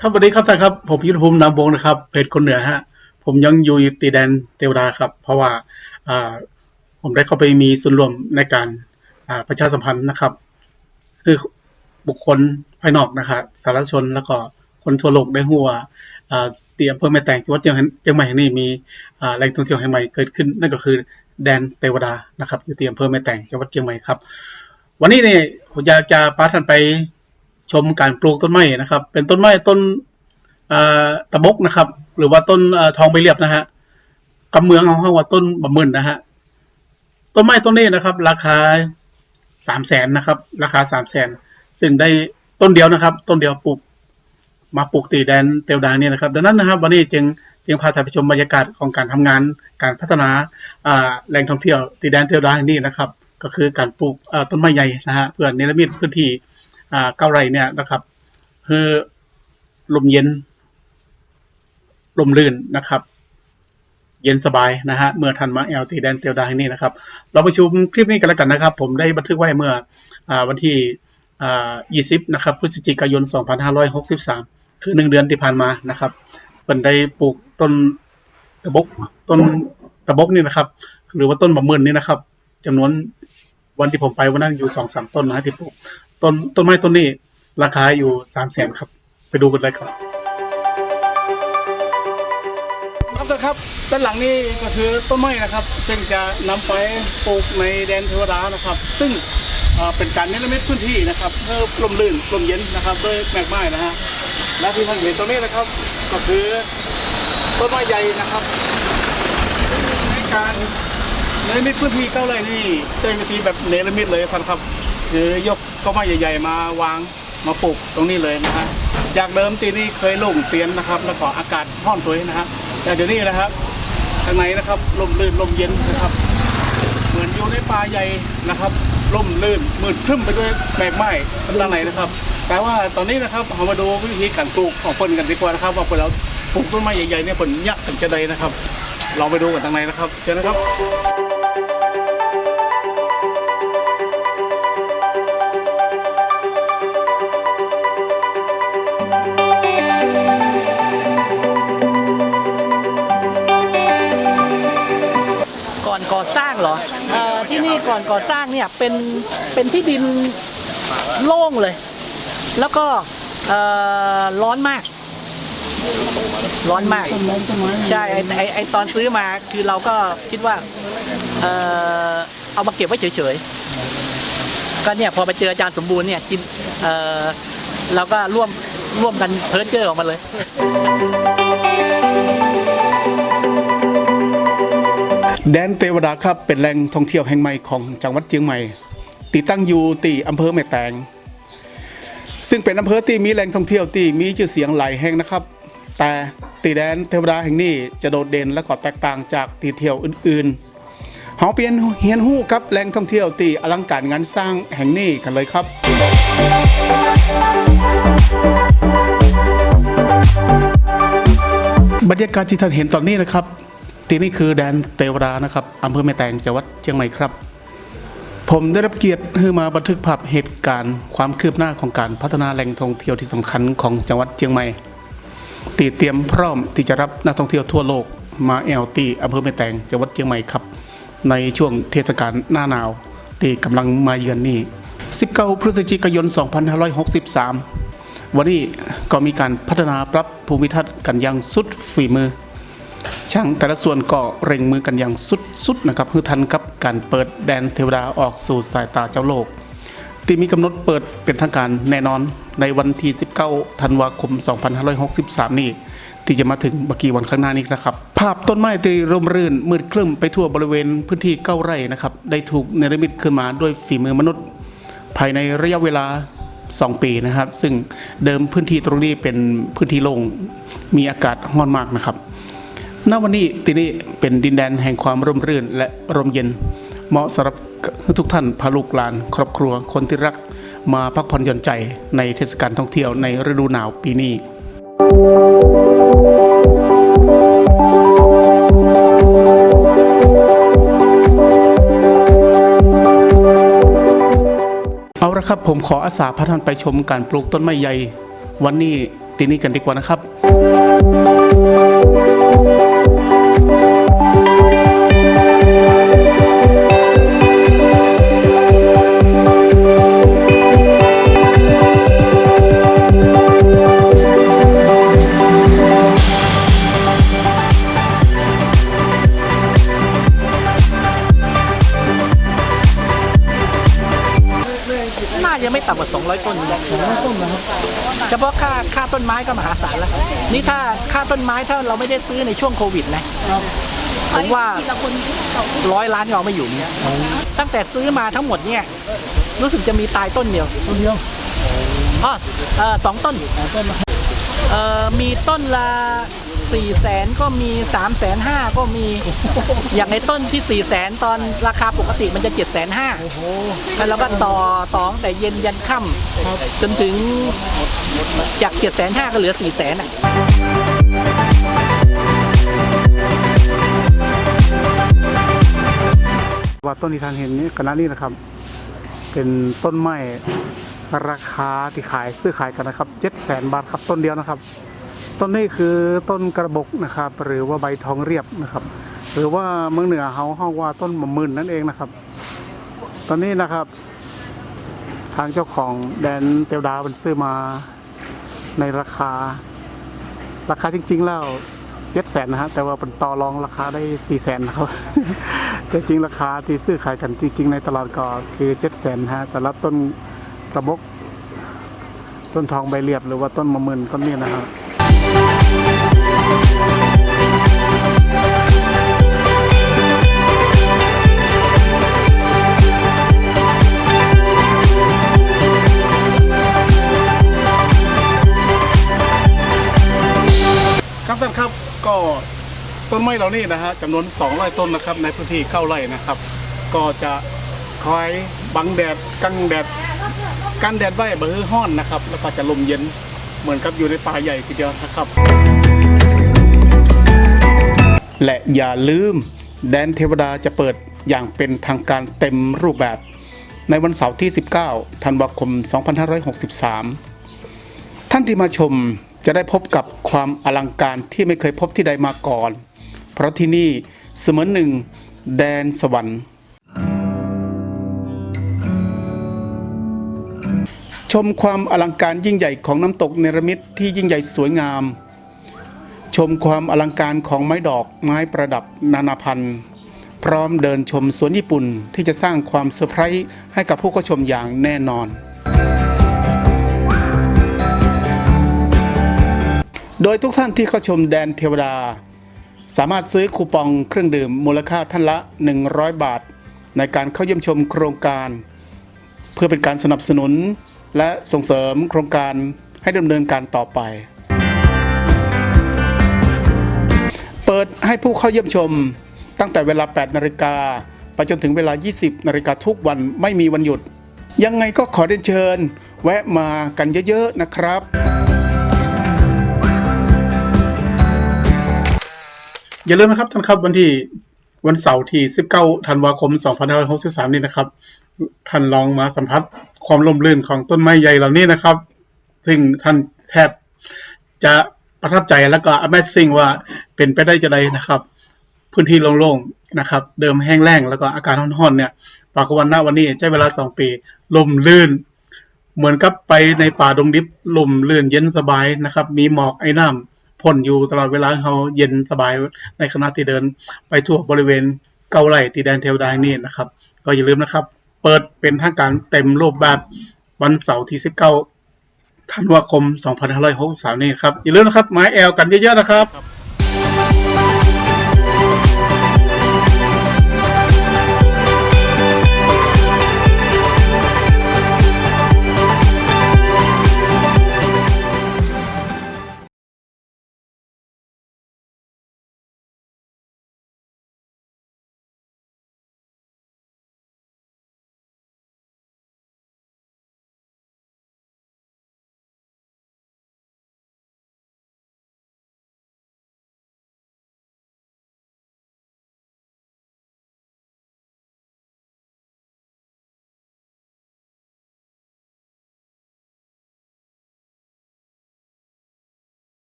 ครับสวัสดีครับท่านครับ ผมยุทธภูมินามวงนะครับเพจคนเหนือฮะผมยังอยู่ตีแดนเทวดาครับ เพราะว่าผมได้เข้าไปมีส่วนร่วมในการประชาสัมพันธ์นะครับ คือบุคคลภายนอกนะครับสารชนแล้วก็คนทั่วโลกได้รู้ว่าอ่าเตีอำเภอแม่แตงจังหวัดเชียงเชียงใหม่แห่งนี้มีแหล่งท่องเที่ยวแห่งใหม่เกิดขึ้น นั่นก็คือแดนเทวดานะครับอยู่ที่อำเภอแม่แตงจังหวัดเชียงใหม่ครับ วันนี้เนี่ยผมอยากจะพาท่านไป ชมการปลูกต้นไม้นะครับ เป็นต้นไม้ต้นตะบกนะครับ หรือว่าต้นอทองใบเรียบนะฮะกำเมืองของเขาว่าต้นบะมื่นนะฮะต้นไม้ต้นนี้นะครับ ราคาสามแสนนะครับ ราคาสามแสนซึ่งได้ต้นเดียวนะครับ ต้นเดียวปลูกมาปลูกตีแดนเตียวดางเนี่ยนะครับ ดังนั้นนะครับวันนี้จึงจึงพาท่านไปชมบรรยากาศของการทำงาน การพัฒนาแหล่งท่องเที่ยวตีแดนเตียวดางแห่นี้นะครับ ก็คือการปลูกต้นไม้ใหญ่นะฮะเพื่อเนรมิตพื้นที่ อ่าเก้าไรเนี่ยนะครับ คือลมเย็น ลมลื่นนะครับ เย็นสบายนะฮะเมื่อทันมาแอลตีแดนเตียวดาแห่นี้นะครับ เราไปชมคลิปนี้กันแล้วกันนะครับ ผมได้บันทึกไว้เมื่ออวันที่อ่า20นะครับพฤศจิกายน 2563 คือหนึ่งเดือนที่ผ่านมานะครับเป็นได้ปลูกต้นตะบกต้นตะบกนี่นะครับ หรือว่าต้นบะหมื่นนี่นะครับจำนวนวันที่ผมไปวันนั้นอยู่สองสามต้นนะที่ปลูก ต้นต้นไม้ต้นนี้ราคาอยู่สามแสนครับ ไปดูกันเลยครับ ครับท่านครับด้านหลังนี้ก็คือต้นไม้นะครับ ซึ่งจะนำไปปลูกในแดนเทวดานะครับ ซึ่งเอ่อเป็นการเนรมิตพื้นที่นะครับเพื่อลมลื่นลมเย็นนะครับด้วยแมกไม้นะฮะและที่ท่านเห็นตรงนี้นะครับ ก็คือต้นไม้ใหญ่นะครับในการ เนรมิตพื้นที่เก้าไร่นี่ใช้วิธีแบบเนรมิตเลยท่านครับ คือยกต้นไม้ใหญ่ ๆ มาวางมาปลูกตรงนี้เลยนะฮะจากเดิมตีนี่เคยโล่งเตียนนะครับ แล้วก็อากาศห้อนตัวนะฮะแต่เดี๋ยวนี้นะครับข้างในนะครับลมลื่นลมเย็นนะครับ เหมือนอยู่ในป่าใหญ่นะครับร่มรื่นมืดครึ้มไปด้วยแมกไม้ด้านในนะครับ แต่ว่าตอนนี้นะครับเรามาดูวิธีการปลูกของคนกันดีกว่านะครับ ว่าคนเราปลูกต้นไม้ใหญ่ๆเนี่ยผลยะถึงจะใดนะครับลองไปดูกันทางในนะครับ เชิญนะครับ ก่อนก่อสร้างเนี่ยเป็นเป็นที่ดินโล่งเลย แล้วก็ร้อนมาก ร้อนมาก ใช่ไอไอไอตอนซื้อมาคือเราก็คิดว่าเออเอามาเก็บไว้เฉยๆก็เนี่ยพอไปเจออาจารย์สมบูรณ์เนี่ยกินเออเราก็ร่วมร่วมกันเพิร์เจอร์ออกมาเลย แดนเทวดาครับเป็นแหล่งท่องเที่ยวแห่งใหม่ของจังหวัดเชียงใหม่ ติดตั้งอยู่ตีอำเภอแม่แตง ซึ่งเป็นอำเภอที่มีแหล่งท่องเที่ยวที่มีชื่อเสียงหลายแห่งนะครับ แต่ตีแดนเทวดาแห่งนี้จะโดดเด่นและก็แตกต่างจากตีเที่ยวอื่นๆเฮาเปลี่ยนเฮียนฮู้กับแหล่งท่องเที่ยวที่อลังการงานสร้างแห่งนี้กันเลยครับบรรยากาศที่ท่านเห็นตอนนี้นะครับ ที่นี่คือแดนเทวดานะครับอำเภอแม่แตงจังหวัดเชียงใหม่ครับ ผมได้รับเกียรติให้มาบันทึกภาพเหตุการณ์ ความคืบหน้าของการพัฒนาแหล่งท่องเที่ยวที่สำคัญของจังหวัดเชียงใหม่ตีเตรียมพร้อมที่จะรับนักท่องเที่ยวทั่วโลกมาแอลตีอำเภอแม่แตงจังหวัดเชียงใหม่ครับ ในช่วงเทศกาลหน้าหนาวที่กำลังมาเยือนนี่ 19 พฤศจิกายน 2563 วันนี้ก็มีการพัฒนาปรับภูมิทัศน์กันอย่างสุดฝีมือ ช่างแต่ละส่วนก็เร่งมือกันอย่างสุดๆนะครับเพื่อทันกับการเปิดแดนเทวดาออกสู่สายตาเจ้าโลก ที่มีกำหนดเปิดเป็นทางการแน่นอนในวันที่ 19 ธันวาคม 2563 นี้ ที่จะมาถึงบักกี่วันข้างหน้านี้นะครับ ภาพต้นไม้ที่ร่มรื่นมืดครึ้มไปทั่วบริเวณพื้นที่เก้าไร่นะครับได้ถูกเนรมิตขึ้นมาด้วยฝีมือมนุษย์ ภายในระยะเวลา 2 ปีนะครับ ซึ่งเดิมพื้นที่ตรงนี้เป็นพื้นที่โล่งมีอากาศร้อนมากนะครับ ณวันนี้ที่นี่เป็นดินแดนแห่งความร่มรื่นและร่มเย็น เหมาะสำหรับทุกท่านพาลูกหลาน ครอบครัวคนที่รักมาพักผ่อนหย่อนใจในเทศกาลท่องเที่ยวในฤดูหนาวปีนี้เอาละครับผมขออาสาพาท่านไปชมการปลูกต้นไม้ใหญ่ วันนี้ที่นี่กันดีกว่านะครับ ไม่ต่ำกว่า 200 ต้น200ต้นนะครับเฉพาะค่าค่าต้นไม้ก็มหาศาลแล้ว นี่ถ้าค่าต้นไม้ถ้าเราไม่ได้ซื้อในช่วงโควิดนะผมว่าร้อยล้านก็เอาไม่อยู่เนี่ยตั้งแต่ซื้อมาทั้งหมดเนี่ยรู้สึกจะมีตายต้นเดียวต้นเดียวอ๋อเออสองต้น สองต้นเอ่อมีต้นละ สี่แสนก็มีสามแสนห้าก็มี อย่างในต้นที่สี่แสนตอนราคาปกติมันจะเจ็ดแสนห้าแล้วก็ต่อต่องแต่เย็นยันค่ำจนถึงจากเจ็ดแสนห้าก็เหลือสี่แสนอะว่าต้นที่ท่านเห็นนี้คณะนี้นะครับ เป็นต้นไม้ราคาที่ขายซื้อขายกันนะครับเจ็ดแสนบาทครับต้นเดียวนะครับ ต้นนี้คือต้นกระบอกนะครับ หรือว่าใบทองเรียบนะครับ หรือว่าเมืองเหนือเขาเฮาว่าต้นมะมื่นนั่นเองนะครับ ตอนนี้นะครับ ทางเจ้าของแดนเตียวดาวมันซื้อมาในราคา ราคาจริง ๆ แล้วเจ็ดแสนนะฮะแต่ว่าเป็นต่อรองราคาได้สี่แสนนะครับแต่จริงราคาที่ซื้อขายกันจริง ๆ ในตลาดก็คือเจ็ดแสนฮะสำหรับต้นกระบก ต้นทองใบเรียบหรือว่าต้นมะม่วงต้นนี้นะครับ ครับท่านครับก็ต้นไม้เหล่านี้นะฮะจำนวน200ต้นนะครับในพื้นที่เก้าไร่นะครับ ก็จะคอยบังแดดกังแดดกันแดดไว้บะฮือห้อนนะครับ แล้วก็จะลมเย็นเหมือนกับอยู่ในป่าใหญ่ทีเดียวนะครับ และอย่าลืมแดนเทวดาจะเปิดอย่างเป็นทางการเต็มรูปแบบ ในวันเสาร์ที่ 19 ธันวาคม 2563 ท่านที่มาชมจะได้พบกับความอลังการที่ไม่เคยพบที่ใดมาก่อน เพราะที่นี่เสมือนหนึ่งแดนสวรรค์ ชมความอลังการยิ่งใหญ่ของน้ำตกเนรมิตที่ยิ่งใหญ่สวยงาม ชมความอลังการของไม้ดอกไม้ประดับนานาพันธุ์ พร้อมเดินชมสวนญี่ปุ่นที่จะสร้างความเซอร์ไพรส์ให้กับผู้เข้าชมอย่างแน่นอน โดยทุกท่านที่เข้าชมแดนเทวดา สามารถซื้อคูปองเครื่องดื่มมูลค่าท่านละ 100 บาท ในการเข้าเยี่ยมชมโครงการ เพื่อเป็นการสนับสนุนและส่งเสริมโครงการให้ดำเนินการต่อไป เปิดให้ผู้เข้าเยี่ยมชม ตั้งแต่เวลา 8 นาฬิกาไปจนถึงเวลา 20 นาฬิกาทุกวันไม่มีวันหยุด ยังไงก็ขอเรียนเชิญ แวะมากันเยอะๆนะครับ อย่าลืมนะครับท่านครับวันที่วันเสาร์ที่ 19 ธันวาคม 2563 นี้นะครับ ท่านลองมาสัมผัสความร่มรื่นของต้นไม้ใหญ่เหล่านี้นะครับ ซึ่งท่านแทบจะ ประทับใจแล้วก็ Amazing ว่าเป็นไปได้จะใดนะครับ พื้นที่โล่งๆนะครับ เดิมแห้งแล้งแล้วก็อากาศร้อนๆเนี่ยปากวันหน้าวันนี้ใช้เวลา 2 ปี ลมลื่น เหมือนกับไปในป่าดงดิบลมลื่นเย็นสบายนะครับ มีหมอกไอ้น้ำพ่นอยู่ตลอดเวลาเขาเย็นสบายในขณะที่เดิน ไปทั่วบริเวณเกาไร่ตีแดนเทวดานี่นะครับ ก็อย่าลืมนะครับ เปิดเป็นทางการเต็มรูปแบบวันเสาร์ที่19 ธันวาคม 2563 นี่ครับ อย่าลืมนะครับ ไม้แอลกันเยอะๆนะครับ